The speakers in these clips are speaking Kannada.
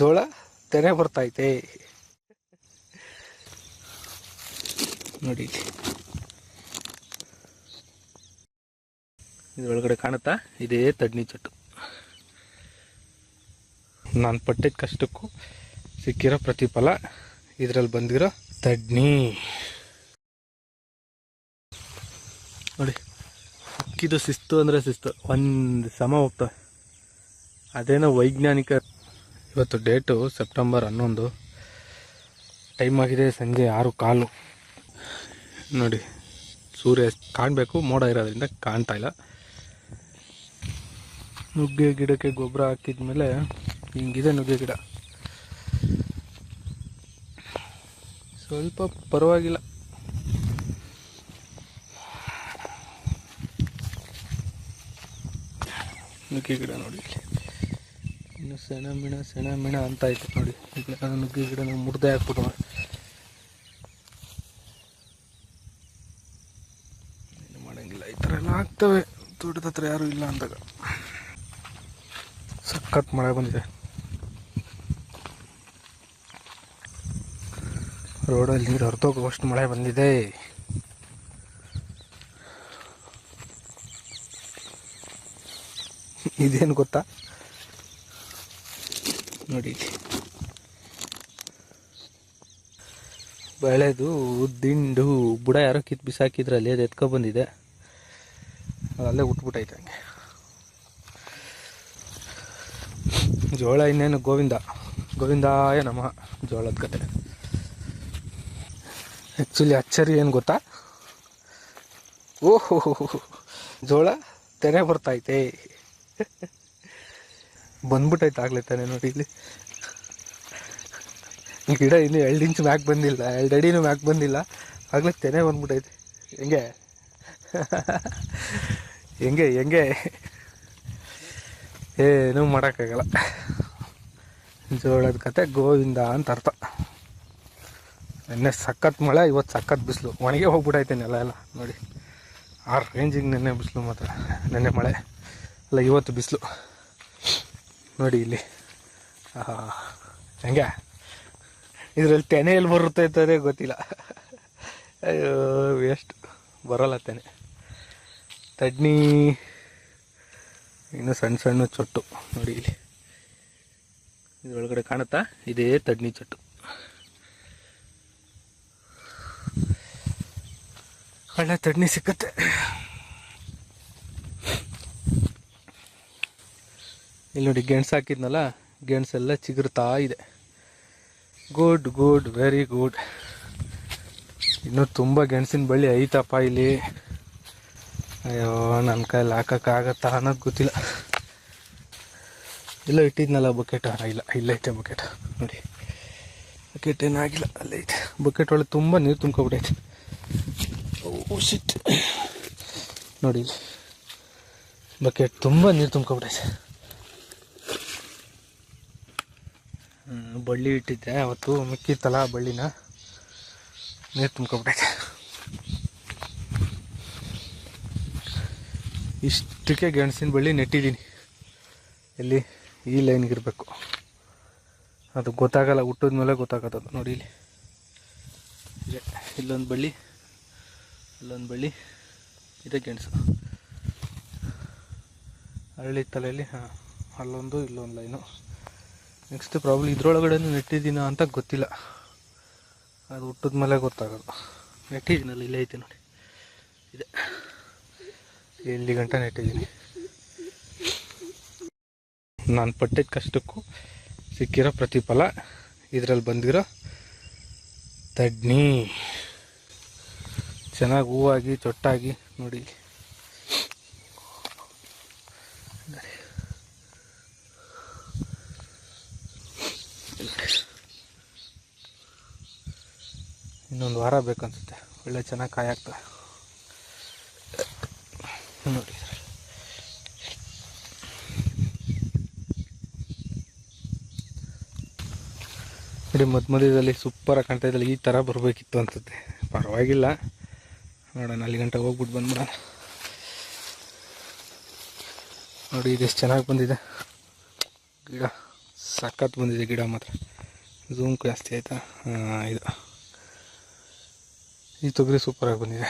ಜೋಳ ತೆರೆ ಬರ್ತೈತೆ. ನೋಡಿ ಇದರೊಳಗಡೆ ಕಾಣುತ್ತಾ ಇದೇ ತಡ್ನಿ ಚಟ್ಟು. ನಾನು ಪಟ್ಟಿದ ಕಷ್ಟಕ್ಕೂ ಸಿಕ್ಕಿರೋ ಪ್ರತಿಫಲ ಇದರಲ್ಲಿ ಬಂದಿರೋ ತಡ್ನಿ. ನೋಡಿ ಸಿಕ್ಕಿದ್ದು ಶಿಸ್ತು ಅಂದರೆ ಶಿಸ್ತು ಒಂದು ಸಮ ಹೋಗ್ತವೆ ಅದೇನೋ ವೈಜ್ಞಾನಿಕ ಇವತ್ತು ಡೇಟು ಸೆಪ್ಟೆಂಬರ್ ಹನ್ನೊಂದು. ಟೈಮ್ ಆಗಿದೆ ಸಂಜೆ ಆರು ಕಾಲು. ನೋಡಿ, ಸೂರ್ಯ ಕಾಣಬೇಕು, ಮೋಡ ಇರೋದ್ರಿಂದ ಕಾಣ್ತಾ ಇಲ್ಲ. ನುಗ್ಗೆ ಗಿಡಕ್ಕೆ ಗೊಬ್ಬರ ಹಾಕಿದ್ಮೇಲೆ ಹಿಂಗಿದೆ ನುಗ್ಗೆ ಗಿಡ. ಸ್ವಲ್ಪ ಪರವಾಗಿಲ್ಲ. ನುಗ್ಗೆ ಗಿಡ ನೋಡಿ ಇನ್ನು ಸೆಣ ಅಂತ ಆಯ್ತು ನೋಡಿ. ಈಗ ಅದು ನುಗ್ಗೆ ಗಿಡ ಮುರ್ದೆ ಹಾಕ್ಬಿಟ್ಟು ಏನು ಮಾಡಂಗಿಲ್ಲ, ಈ ಥರ ಎಲ್ಲ ಆಗ್ತವೆ. ತೋಟದ ಹತ್ರ ಯಾರೂ ಇಲ್ಲ ಅಂದಾಗ. ಸಖತ್ ಮಳೆ ಬಂದಿದೆ. ರೋಡಲ್ಲಿ ನೀರು ಹೊರತೋಗುವಷ್ಟು ಮಳೆ ಬಂದಿದೆ. ಇದೇನು ಗೊತ್ತಾ? ನೋಡಿ ಬಳೆದು ದಿಂಡು ಬುಡ ಯಾರೋ ಕಿತ್ತು ಬಿಸಾಕಿದ್ರಲ್ಲಿ ಅದು ಎತ್ಕೊ ಬಂದಿದೆ. ಅಲ್ಲೇ ಉಟ್ಬಿಟ್ಟೈತೆ ಹಂಗೆ. ಜೋಳ ಇನ್ನೇನು ಗೋವಿಂದ. ಗೋವಿಂದಾಯ ಏನಮ್ಮ ಜೋಳದ ಕತೆ. ಆ್ಯಕ್ಚುಲಿ ಅಚ್ಚರಿ ಏನು ಗೊತ್ತಾ? ಓಹೋ ಜೋಳ ತೆನೆ ಬರ್ತೈತೆ ಬಂದ್ಬಿಟ್ಟೈತೆ ಆಗ್ಲೈತಾನೆ ನೋಡಿ ಇಲ್ಲಿ. ಗಿಡ ಇನ್ನು ಎರಡು ಇಂಚ್ ಮ್ಯಾಕ್ ಬಂದಿಲ್ಲ, ಎರಡು ಅಡಿನೂ ಮ್ಯಾಕ್ ಬಂದಿಲ್ಲ. ಆಗ್ಲೇ ತೆನೆ ಬಂದ್ಬಿಟ್ಟೈತೆ. ಹೆಂಗೆ? ಹೆಂಗೆ ಹೆಂಗೆ? ಏನೂ ಮಾಡೋಕ್ಕಾಗಲ್ಲ. ಜೋಳದ ಕತೆ ಗೋವಿಂದ ಅಂತ ಅರ್ಥ. ನೆನ್ನೆ ಸಖತ್ ಮಳೆ, ಇವತ್ತು ಸಖತ್ ಬಿಸಿಲು. ಒಣಗೆ ಹೋಗ್ಬಿಟ್ಟೈತೆ ನೆಲ ಎಲ್ಲ, ನೋಡಿ. ಆ ರೇಂಜಿಗೆ ನೆನ್ನೆ ಬಿಸಿಲು ಮಾತ್ರ, ನೆನ್ನೆ ಮಳೆ. ಅಲ್ಲ, ಇವತ್ತು ಬಿಸಿಲು. ನೋಡಿ ಇಲ್ಲಿ. ಹೆಂಗೆ? ಇದರಲ್ಲಿ ತೆನೆ ಎಲ್ಲಿ ಬರುತ್ತೆ ಅಂತಲೇ ಗೊತ್ತಿಲ್ಲ. ಅಯ್ಯೋ ವೇಸ್ಟ್ ಬರೋಲ್ಲ ತೆನೆ. ತಡ್ನಿ. ಇನ್ನು ಸಣ್ಣ ಸಣ್ಣ ಚೊಟ್ಟು. ನೋಡಿ ಇಲ್ಲಿ. ಇದ್ರೊಳಗಡೆ ಕಾಣುತ್ತಾ? ಇದೇ ತಡ್ನಿ ಚೊಟ್ಟು. ಒಳ್ಳೆ ತಡ್ನಿ ಸಿಕ್ಕತ್ತೆ. ಇಲ್ಲಿ ನೋಡಿ ಗೆಣಸು ಹಾಕಿದ್ನಲ್ಲ, ಗೆಣಸೆಲ್ಲ ಚಿಗುರ್ತಾ ಇದೆ. ಗುಡ್ ಗುಡ್ ವೆರಿ ಗುಡ್ ಇನ್ನೂ ತುಂಬ ಗೆಣಸಿನ ಬಳ್ಳಿ ಐತಪ್ಪ ಇಲ್ಲಿ. ಅಯ್ಯೋ ನನ್ನ ಕೈಯಲ್ಲಿ ಹಾಕೋಕ್ಕಾಗತ್ತಾ ಅನ್ನೋದು ಗೊತ್ತಿಲ್ಲ. ಇಲ್ಲ ಇಟ್ಟಿದ್ನಲ್ಲ ಬಕೆಟ್ ಇಲ್ಲ ಇಲ್ಲ ಐತೆ ಬಕೆಟ್. ನೋಡಿ, ಬಕೆಟ್ ಏನಾಗಿಲ್ಲ, ಅಲ್ಲೇ ಐತೆ. ಬಕೆಟ್ ಒಳಗೆ ತುಂಬ ನೀರು ತುಂಬ್ಕೊಬಿಟ್ಟೈತೆ. ಓ ಶಿಟ್ ನೋಡಿ, ಬಕೆಟ್ ತುಂಬ ನೀರು ತುಂಬ್ಕೊಬಿಟ್ಟೈತೆ. ಬಳ್ಳಿ ಇಟ್ಟಿದ್ದೆ. ಅವತ್ತು ಮಿಕ್ಕಿತ್ತಲ್ಲ ಬಳ್ಳಿನ. ನೀರು ತುಂಬ್ಕೊಬಿಟ್ಟೆ ಇಷ್ಟಕ್ಕೆ ಗೆಣಸಿನ ಬಳ್ಳಿ ನೆಟ್ಟಿದ್ದೀನಿ. ಎಲ್ಲಿ ಈ ಲೈನ್ಗಿರಬೇಕು ಅದು ಗೊತ್ತಾಗಲ್ಲ, ಹುಟ್ಟಿದ ಮೇಲೆ ಗೊತ್ತಾಗತ್ತದು. ನೋಡಿ ಇಲ್ಲಿ. ಇಲ್ಲೊಂದು ಬಳ್ಳಿ. ಇಲ್ಲೊಂದು ಬಳ್ಳಿ. ಇದೆ ಗೆಣಸು. ಹಳ್ಳಿ ತಲೆಯಲ್ಲಿ, ಹಾಂ, ಅಲ್ಲೊಂದು, ಇಲ್ಲೊಂದು ಲೈನು. ನೆಕ್ಸ್ಟ್ ಪ್ರಾಬ್ಲಮ್ ಇದ್ರೊಳಗಡೆ ನೆಟ್ಟಿದ್ದೀನ ಅಂತ ಗೊತ್ತಿಲ್ಲ. ಅದು ಹುಟ್ಟಿದ ಮೇಲೆ ಗೊತ್ತಾಗೋದು ನೆಟ್ಟಿದ್ದೀನಲ್ಲ ಇಲ್ಲೇ ಐತೆ ನೋಡಿ. ಇದೆ. ಎಲ್ಲಿ ಗಂಟ ನೆಟ್ಟಿದ್ದೀನಿ. ನಾನು ಪಟ್ಟಿದ ಕಷ್ಟಕ್ಕೂ ಸಿಕ್ಕಿರೋ ಪ್ರತಿಫಲ, ಇದರಲ್ಲಿ ಬಂದಿರೋ ತಡ್ನಿ ಚೆನ್ನಾಗಿ ಹೂವಾಗಿ ಚೊಟ್ಟಾಗಿ. ನೋಡಿ. ಇನ್ನೊಂದು ವಾರ ಬೇಕನ್ಸುತ್ತೆ. ಒಳ್ಳೆ ಚೆನ್ನಾಗಿ ಕಾಯಾಗ್ತದೆ ನೋಡಿ. ನೋಡಿ ಮಧ್ಯ ಮಧ್ಯದಲ್ಲಿ ಸೂಪರಾಗಿ ಕಾಣ್ತಾ ಇದ್ದಲ್ಲಿ ಈ ಥರ ಬರಬೇಕಿತ್ತು ಅನ್ಸುತ್ತೆ. ಪರವಾಗಿಲ್ಲ. ನೋಡೋಣ, ಅಲ್ಲಿ ಗಂಟೆ ಹೋಗ್ಬಿಟ್ಟು ಬಂದ್ಬಿಡೋಣ. ನೋಡಿ, ಇದೆಷ್ಟು ಚೆನ್ನಾಗಿ ಬಂದಿದೆ. ಗಿಡ. ಸಖತ್ ಬಂದಿದೆ ಗಿಡ ಮಾತ್ರ. ಝೂಮ್ ಜಾಸ್ತಿ ಆಯಿತಾ? ಇದು. ಈ ತೊಗರಿ ಸೂಪರಾಗಿ ಬಂದಿದೆ.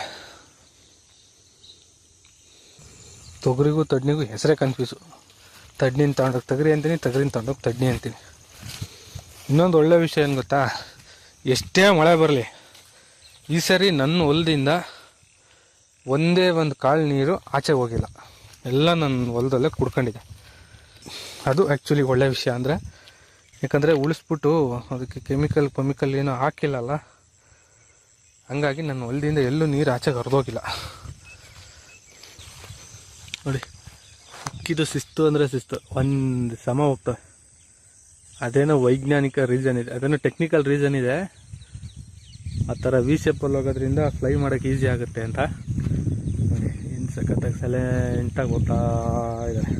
ತೊಗರಿಗೂ ತಡ್ನಿಗೂ ಹೆಸರೇ ಕನ್ಫ್ಯೂಸು ತಡ್ನಿನ ತಗೊಂಡೋಗಿ ತಗರಿ ಅಂತೀನಿ, ತಗರಿನ ತಗೊಂಡೋಗಿ ತಡ್ನಿ ಅಂತೀನಿ. ಇನ್ನೊಂದು ಒಳ್ಳೆ ವಿಷಯ ಏನು ಗೊತ್ತಾ? ಎಷ್ಟೇ ಮಳೆ ಬರಲಿ, ಈ ಸರಿ ನನ್ನ ಹೊಲದಿಂದ ಒಂದೇ ಒಂದು ಕಾಳು ನೀರು ಆಚೆ ಹೋಗಿಲ್ಲ. ಎಲ್ಲ ನನ್ನ ಹೊಲದಲ್ಲೇ ಕುಡ್ಕೊಂಡಿದೆ. ಅದು ಆ್ಯಕ್ಚುಲಿ ಒಳ್ಳೆ ವಿಷಯ ಅಂದರೆ, ಯಾಕಂದರೆ ಉಳಿಸ್ಬಿಟ್ಟು ಅದಕ್ಕೆ ಕೆಮಿಕಲ್ ಪಮಿಕಲ್ ಏನೂ ಹಾಕಿಲ್ಲಲ್ಲ. ಹಂಗಾಗಿ ನನ್ನ ಹೊಲದಿಂದ ಎಲ್ಲೂ ನೀರು ಆಚೆಗೆ ಹರಿದೋಗಿಲ್ಲ ನೋಡಿ ಸಿಕ್ಕಿದ್ದು ಶಿಸ್ತು ಅಂದರೆ ಶಿಸ್ತು. ಒಂದು ಸಮ ಹೋಗ್ತವೆ ಅದೇನೋ ವೈಜ್ಞಾನಿಕ ರೀಸನ್ ಇದೆ. ಅದೇನೋ ಟೆಕ್ನಿಕಲ್ ರೀಸನ್ ಇದೆ. ಆ ಥರ ವಿ ಶೇಪಲ್ಲಿ ಹೋಗೋದ್ರಿಂದ ಫ್ಲೈ ಮಾಡೋಕ್ಕೆ ಈಸಿ ಆಗುತ್ತೆ ಅಂತ. ನೋಡಿ ಏನು ಸಖತ್ತಾಗಿ ಸೈಲೆಂಟಾಗಿ ಹೋಗ್ತಾ ಇದ್ದಾರೆ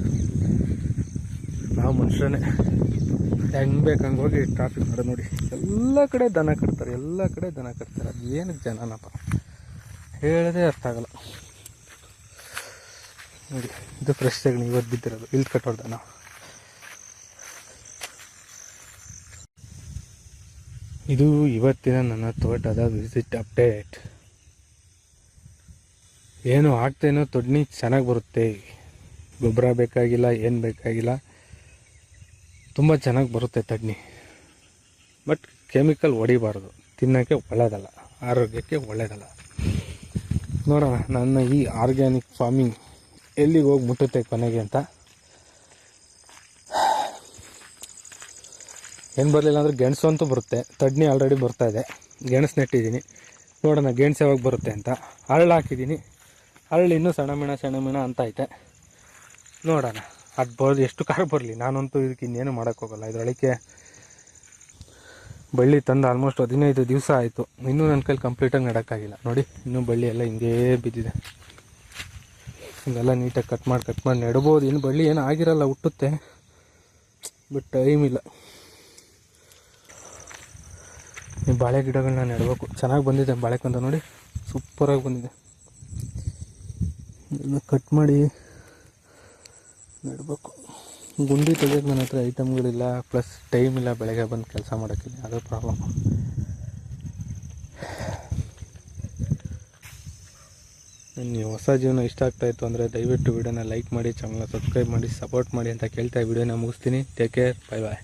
ನಾವು ಮನುಷ್ಯನೇ. ಹೆಂಗೆ ಬೇಕು ಹಂಗೆ ಟ್ರಾಫಿಕ್ ಮಾಡೋದು ನೋಡಿ. ಎಲ್ಲ ಕಡೆ ದನ ಕಟ್ತಾರೆ, ಎಲ್ಲ ಕಡೆ ದನ ಕಟ್ತಾರೆ. ಅದು ಏನಕ್ಕೆ ಜನನಪ್ಪ. ಹೇಳೋದೇ ಅರ್ಥ ಆಗಲ್ಲ. ನೋಡಿ, ಇದು ಫ್ರೆಶ್ ಸಗಣಿ ಇವತ್ತು ಬಿದ್ದಿರೋದು. ಇಲ್ಲಿ ಕಟ್ಟೋರು ದನ. ಇದು ಇವತ್ತಿನ ನನ್ನ ತೋಟದ ವಿಸಿಟ್ ಅಪ್ಡೇಟ್ ಏನು ಹಾಕ್ತೇನೋ ತೊಡ್ನಿ ಚೆನ್ನಾಗಿ ಬರುತ್ತೆ. ಗೊಬ್ಬರ ಬೇಕಾಗಿಲ್ಲ, ಏನು ಬೇಕಾಗಿಲ್ಲ. ತುಂಬ ಚೆನ್ನಾಗಿ ಬರುತ್ತೆ ತಡ್ನಿ ಬಟ್ ಕೆಮಿಕಲ್ ಹೊಡಿಬಾರ್ದು. ತಿನ್ನೋಕ್ಕೆ ಒಳ್ಳೆಯದಲ್ಲ ಆರೋಗ್ಯಕ್ಕೆ ಒಳ್ಳೆಯದಲ್ಲ ನೋಡೋಣ, ನನ್ನ ಈ ಆರ್ಗ್ಯಾನಿಕ್ ಫಾರ್ಮಿಂಗ್ ಎಲ್ಲಿಗೆ ಹೋಗಿ ಮುಟ್ಟುತ್ತೆ ಕೊನೆಗೆ ಅಂತ. ಏನು ಬರಲಿಲ್ಲ ಅಂದರೆ ಗೆಣಸು ಅಂತೂ ಬರುತ್ತೆ. ತಡ್ನಿ ಆಲ್ರೆಡಿ ಬರ್ತಾ ಇದೆ. ಗೆಣಸು ನೆಟ್ಟಿದ್ದೀನಿ. ನೋಡೋಣ, ಗೆಣಸು ಯಾವಾಗ ಬರುತ್ತೆ ಅಂತ. ಹರಳು ಹಾಕಿದ್ದೀನಿ. ಹರಳು ಇನ್ನೂ ಸಣ್ಣ ಮಿಣ ಸಣ್ಣ ಮಿಣ ಅಂತ ಐತೆ. ನೋಡೋಣ. ಅದು ಬರೋದು ಎಷ್ಟು ಕಾರ್ ಬರಲಿ? ನಾನಂತೂ ಇದಕ್ಕೆ ಇನ್ನೇನು ಮಾಡೋಕ್ಕೋಗಲ್ಲ ಇದರೊಳಗೆ ಬಳ್ಳಿ ತಂದು ಆಲ್ಮೋಸ್ಟ್ ಹದಿನೈದು ದಿವಸ ಆಯಿತು. ಇನ್ನೂ ನನ್ನ ಕೈಲಿ ಕಂಪ್ಲೀಟಾಗಿ ನಡೋಕ್ಕಾಗಿಲ್ಲ ನೋಡಿ, ಇನ್ನೂ ಬಳ್ಳಿ ಎಲ್ಲ ಹಿಂಗೇ ಬಿದ್ದಿದೆ. ಹಿಂಗೆಲ್ಲ ನೀಟಾಗಿ ಕಟ್ ಮಾಡಿ ಕಟ್ ಮಾಡಿ ನೆಡ್ಬೋದು. ಇನ್ನು ಬಳ್ಳಿ ಏನು ಆಗಿರಲ್ಲ, ಹುಟ್ಟುತ್ತೆ. ಬಟ್ ಟೈಮ್ ಇಲ್ಲ. ಈ ಬಾಳೆ ಗಿಡಗಳನ್ನ ನೆಡಬೇಕು. ಚೆನ್ನಾಗಿ ಬಂದಿದೆ ಬಾಳೆಕಂತ ನೋಡಿ. ಸೂಪರಾಗಿ ಬಂದಿದೆ. ಎಲ್ಲ ಕಟ್ ಮಾಡಿ ನೆಡಬೇಕು. ಗುಂಡಿ ತೆಗೆಯೋಕೆ ನನ್ನ ಹತ್ರ ಐಟಮ್ಗಳಿಲ್ಲ ಪ್ಲಸ್ ಟೈಮ್ ಇಲ್ಲ ಬೆಳಗ್ಗೆ ಬಂದು ಕೆಲಸ ಮಾಡೋಕ್ಕೆ. ಅದು ಪ್ರಾಬ್ಲಮ್ ನೀವು ಹೊಸ ಜೀವನ ಇಷ್ಟ ಆಗ್ತಾಯಿತ್ತು ಅಂದರೆ ದಯವಿಟ್ಟು ವಿಡಿಯೋನ ಲೈಕ್ ಮಾಡಿ ಚಾನಲ್ನ ಸಬ್ಸ್ಕ್ರೈಬ್ ಮಾಡಿ ಸಪೋರ್ಟ್ ಮಾಡಿ ಅಂತ ಕೇಳ್ತಾ ವಿಡಿಯೋನ ಮುಗಿಸ್ತೀನಿ. Take care bye bye